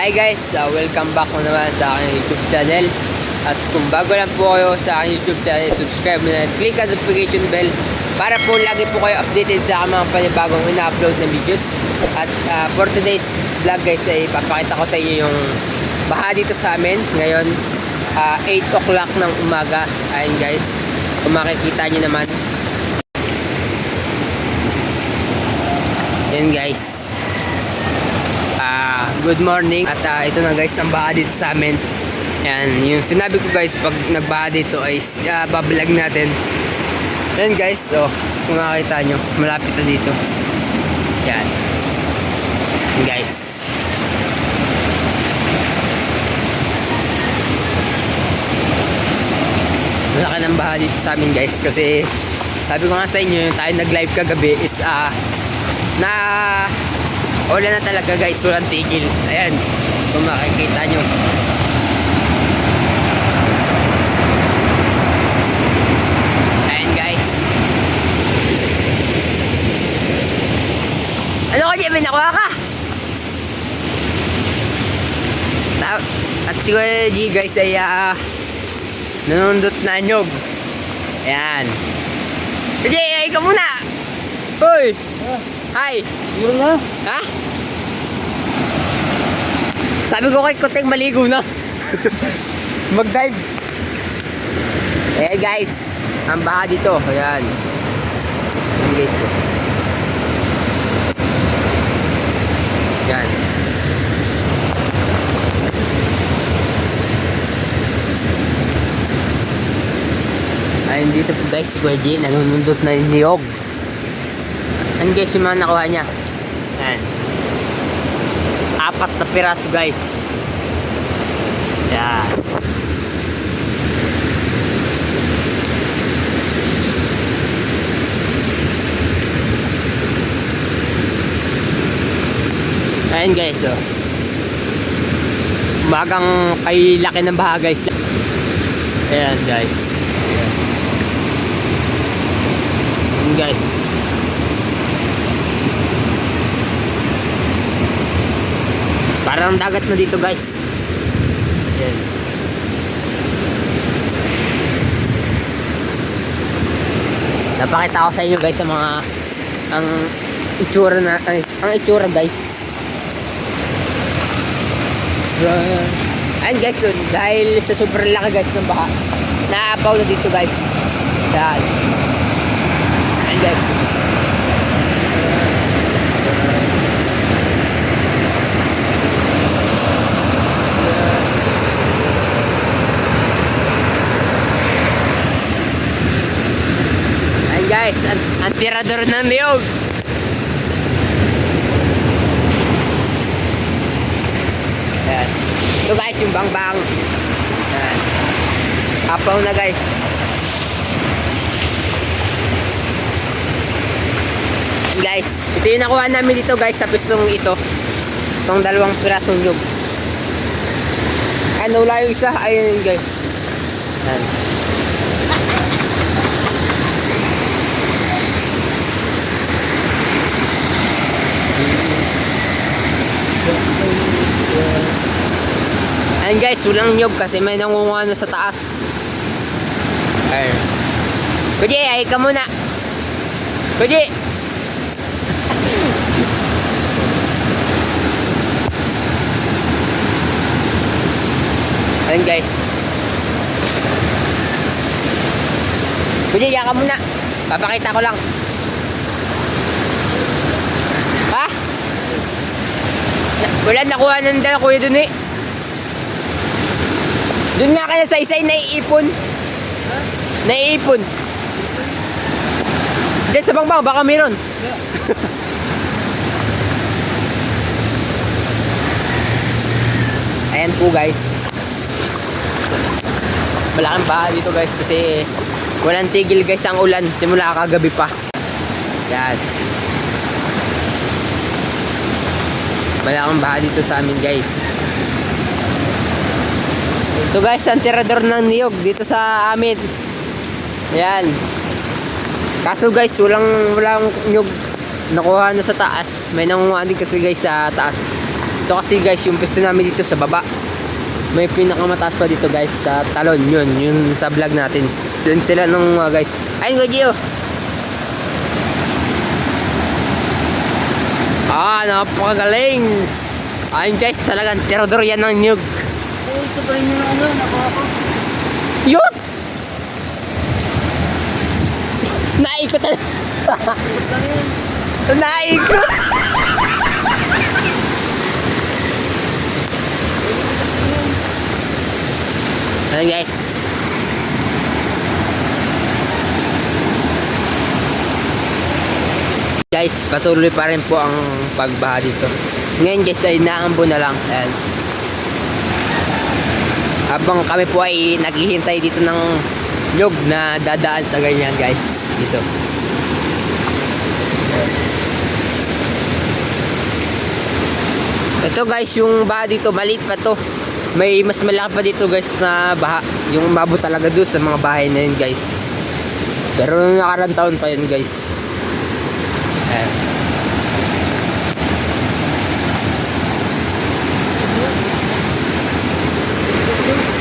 Hi guys, uh, welcome back mo naman sa aking YouTube channel. At kung bago lang po kayo sa aking YouTube channel, subscribe na click ang notification bell para po lagi po kayo updated sa mga panibagong ina-upload na videos. At uh, for today's vlog guys ay papakita ko sa inyo yung baha dito sa amin. Ngayon, uh, 8 o'clock ng umaga. Ayun guys, kung makikita nyo naman. Yan guys. Good morning. At ah, ito na guys, ang baha dito sa amin. Yan, yung sinabi ko guys, pag nagbaha dito ay uh, babalag natin. Yan guys, oh, kung makakita nyo, malapit na dito. Yan. Guys. Malaki ng baha dito sa amin guys kasi sabi ko nga sa inyo yung tayo nag live kagabi is ah na wala na talaga guys. Walang tigil. Ayan. Kung makikita nyo. Ayan guys. Ano ka Jimmy nakuha ka? Ta- at si Kuya G guys ay ah, nanundot na nyog ayan. Sige, ay ka muna. Hoy! Hi! Yun na. Ha? Sabi ko kay Koteng maligo na. Mag-dive. Eh guys, ang baha dito. Ayan. Ayan guys. Ayan. Ayun dito po guys, si Kuya G, nanunundot na yung niyog. Ayan guys, yung mga nakuha niya. Ayan. Apat na piraso guys. Yan. Ayan guys, oh. Magang kay laki ng baha guys. Ayan guys. Ayan. Ayan guys. Parang dagat na dito guys. Ayan. Napakita ko sa inyo guys sa mga ang itsura na ay, ang itsura guys. Ayan guys, so, dahil sa sobrang laki guys ng baha, naapaw na dito guys. Yan. Ayan guys. Ayan guys, ang, tirador ng niyog. Ayan. Ito guys, yung bangbang. Ayan. Apaw na guys. Ayan, guys, ito yung nakuha namin dito guys sa pistong ito. Itong dalawang pirasong nyug. Ano wala yung isa? Yun guys. Ayan. Ayan guys, walang nyob kasi may nangunguha na sa taas. Ayan. Kuji, ay ka muna. Kuji! Ayan guys. Kuji, ya ka muna. Papakita ko lang. Ha? Na- Wala nakuha ng dala kuya dun eh. Doon nga kaya sa isa ay naiipon. Naiipon. Diyan sa bangbang, baka meron. Ayan po guys. Malaking baha dito guys kasi walang tigil guys ang ulan simula kagabi pa. Yan. Malaking baha dito sa amin guys. Ito guys, ang tirador ng niyog dito sa amin. Ayan. Kaso guys, walang walang nyug nakuha na sa taas. May nangunguha din kasi guys sa taas. Ito kasi guys, yung pwesto namin dito sa baba. May pinakamataas pa dito guys sa talon yun, yun sa vlog natin. Doon sila nung mga guys. Ayun Gio. Ah, napakagaling. Ayun guys, talagang terodor yan ng nyug. Eh, ito pa rin yung ano, nakuha ko. Yun! Naikot na. Ikot lang yun. Naikot! Ayan guys. Guys, patuloy pa rin po ang pagbaha dito. Ngayon guys ay naambo na lang. Ayan. Habang kami po ay naghihintay dito ng log na dadaan sa ganyan guys. Dito. Ito guys, yung baha dito, maliit pa to. May mas malaki pa dito guys na baha. Yung umabot talaga doon sa mga bahay na yun guys. Pero nung nakarang taon pa yun guys. Ayan.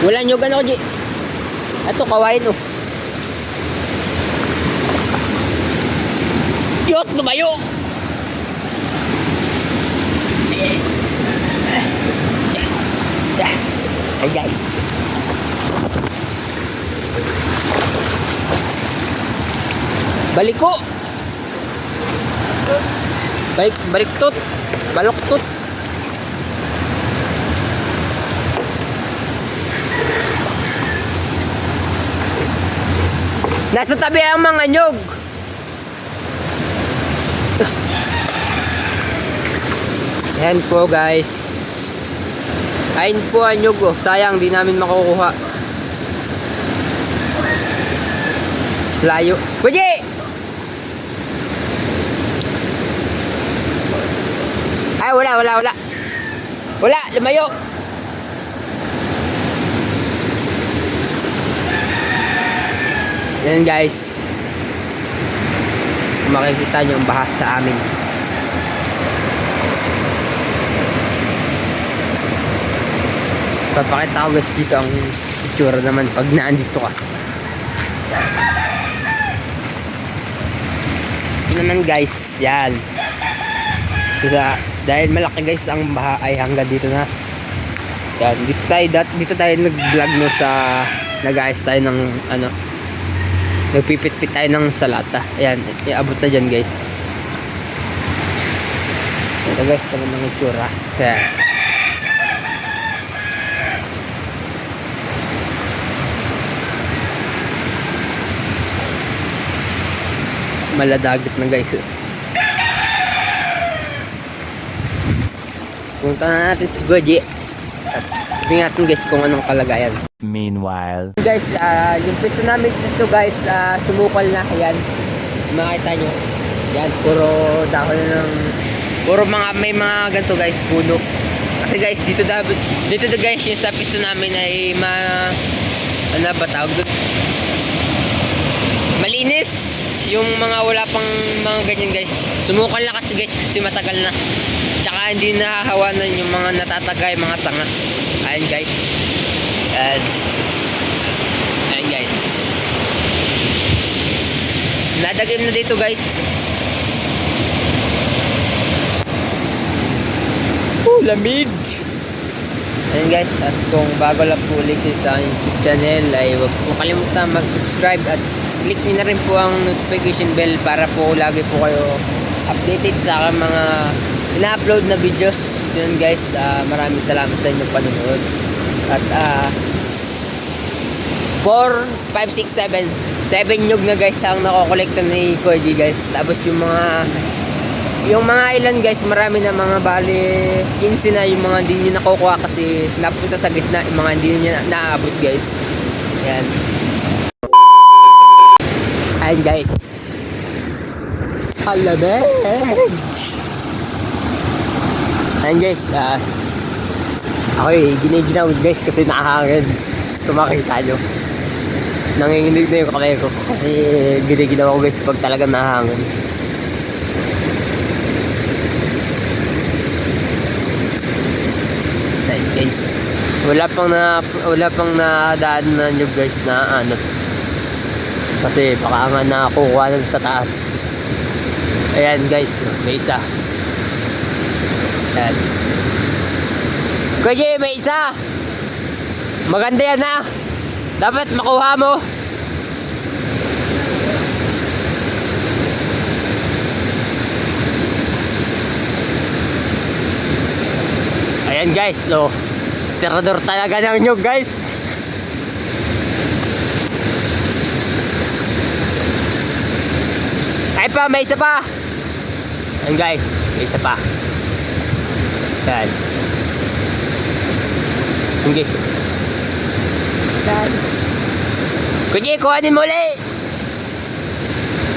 Wala nyo gano'n, G. Ito, kawain, oh. Yot, lumayo! Hey guys. Baliko. Balik baliktut. Baluktut. Nasa tabi ang mga nyog. Yan po guys. Ayun po ang nyug oh. Sayang di namin makukuha. Layo. Kuji! Ay, wala, wala, wala. Wala, lumayo. Yan guys. Makikita nyo ang bahas sa amin. Papakita ko guys dito ang itsura naman pag naandito ka. Ito naman guys, yan. So, sa, dahil malaki guys ang baha ay hanggang dito na. Yan, dito tayo, dito tayo nag-vlog no sa nag-ayos tayo ng ano nagpipit-pit tayo ng salata. Ayan, iabot na dyan guys. Ito guys, ito naman ang itsura. Ayan. maladagat na guys punta na natin si Goji tingnan natin guys kung anong kalagayan. Meanwhile. guys ah, yung pwesto namin dito guys ah, sumukal na. Yan makita nyo. Yan puro dahon ng puro mga may mga ganito guys puno. Kasi guys dito da dito da guys yung sa pwesto namin ay ma ano ba tawag doon? Malinis. Yung mga wala pang mga ganyan guys. Sumukal na kasi guys kasi matagal na. Tsaka hindi nahahawanan yung mga natatagay mga sanga ayan guys. Ayan. Ayan guys. Nadagim na dito guys. Oh lamig. Ayan guys, at kung bago lang po ulit sa aking YouTube channel ay huwag po kalimutan mag-subscribe at click nyo na rin po ang notification bell para po lagi po kayo updated sa mga ina-upload na videos. Yun guys, ah, maraming salamat sa inyong panonood. At ah 4, 5, 6, 7 7 nyug na guys ang nakokolekta ni Koji guys. Tapos yung mga yung mga ilan guys, marami na mga bali 15 na yung mga hindi nyo nakukuha kasi napunta sa gitna yung mga hindi nyo na naaabot guys. Yan. Ayan guys. Halamig! Ayan guys, ah ako eh, giniginaw guys kasi nakahangin. Tumakita nyo. Nanginginig na yung kamay ko kasi giniginaw ko guys pag talaga nahangin. Ayan, guys. Wala pang na wala pang nadaan na nyo guys na ano. Kasi baka nga nakakuha na sa taas. Ayan guys, may isa. Ayan. Kuya, may isa. Maganda yan ha. Dapat makuha mo. Ayan guys, so tirador talaga ng nyug guys. Ay pa, may isa pa. Ayan guys, may isa pa. Ayan. Ayan guys. Ayan. Kuya, kuhanin mo ulit.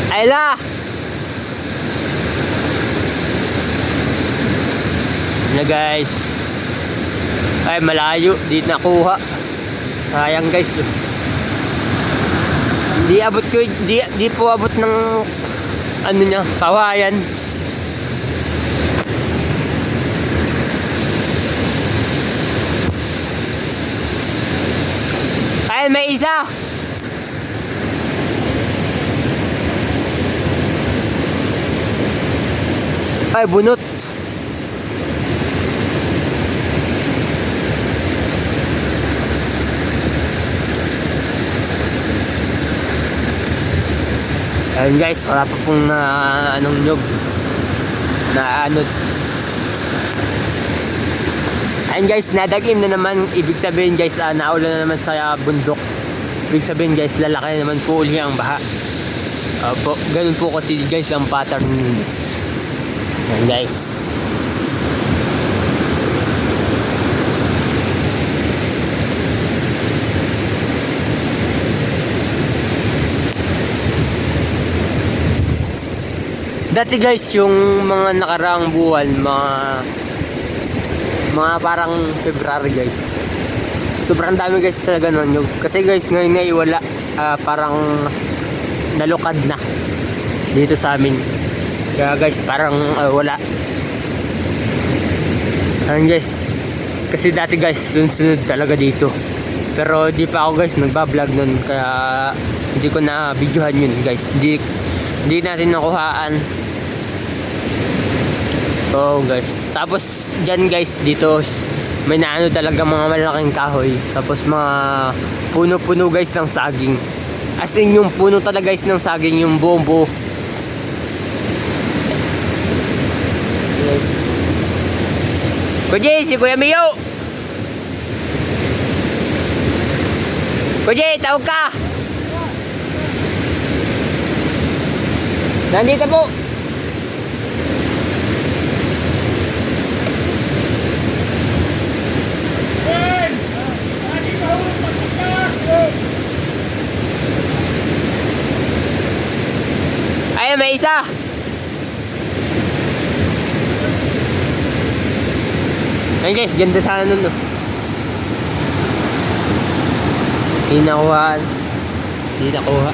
Ayun na. na guys ay malayo di nakuha sayang guys di abot ko di, di po abot ng ano niya kawayan ay may isa. Ay bunot. Ayun guys, wala pa pong na anong nyog na ano Ayun guys, nadagim na naman ibig sabihin guys, uh, naulan na naman sa bundok. Ibig sabihin guys, lalaki na naman po uli ang baha. Opo, ganun po kasi guys ang pattern. Ayun guys. Dati guys, yung mga nakaraang buwan, mga mga parang February guys. Sobrang dami guys talaga nun yung kasi guys ngayon ay wala ah, parang nalukad na dito sa amin. Kaya guys parang ah, wala. Ayun guys. Kasi dati guys sunod-sunod talaga dito. Pero di pa ako guys nagba-vlog nun kaya hindi ko na videohan yun guys. Hindi hindi natin nakuhaan Oo guys. Tapos dyan guys dito may naano talaga mga malaking kahoy. Tapos mga puno-puno guys ng saging. As in yung puno talaga guys ng saging yung buong buo. Kuya, si Kuya Mio! Kuya, tawag ka! Nandito po! Ayun, may isa. Ayun guys, ganda sana nun. No? Hindi nakuha. Hindi nakuha.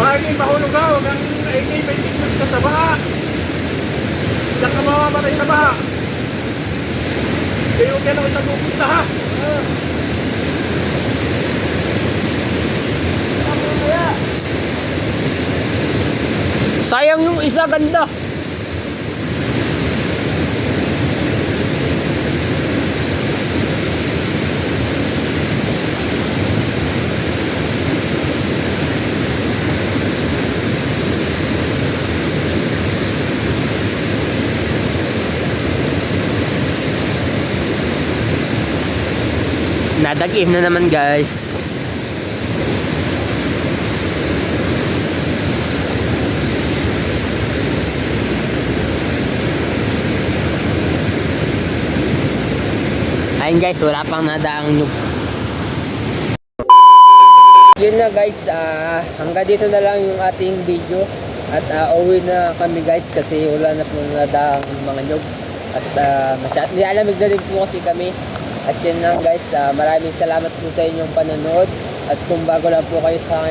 Bahagi mahulog ka, huwag kang ay may sickness ka sa baha. Diyan ka sa baha. Kaya huwag ka na sa pupunta ha. Isa ganda. Nadagim na naman guys. Ayun guys, wala pang nadaang nyug. Yun na guys, ah, hanggang dito na lang yung ating video. At ah, uwi na kami guys kasi wala na pong nadaang mga nyug. At uh, masyad, nilalamig na rin po kasi kami. At yun lang guys, ah, maraming salamat po sa inyong panonood. At kung bago lang po kayo sa,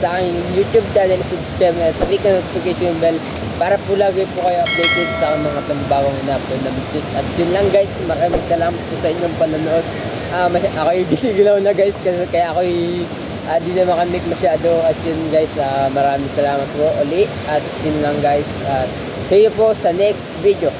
sa aking YouTube channel, subscribe at click ang notification bell para po lagi po kayo updated sa mga panibagong na-upload na videos. At yun lang guys, maraming salamat po sa inyong panonood. Ah, mas- ako yung ginigilaw na guys, kasi kaya ako uh, di na makamik masyado. At yun guys, ah, maraming salamat po uli. At yun lang guys, at see you po sa next video.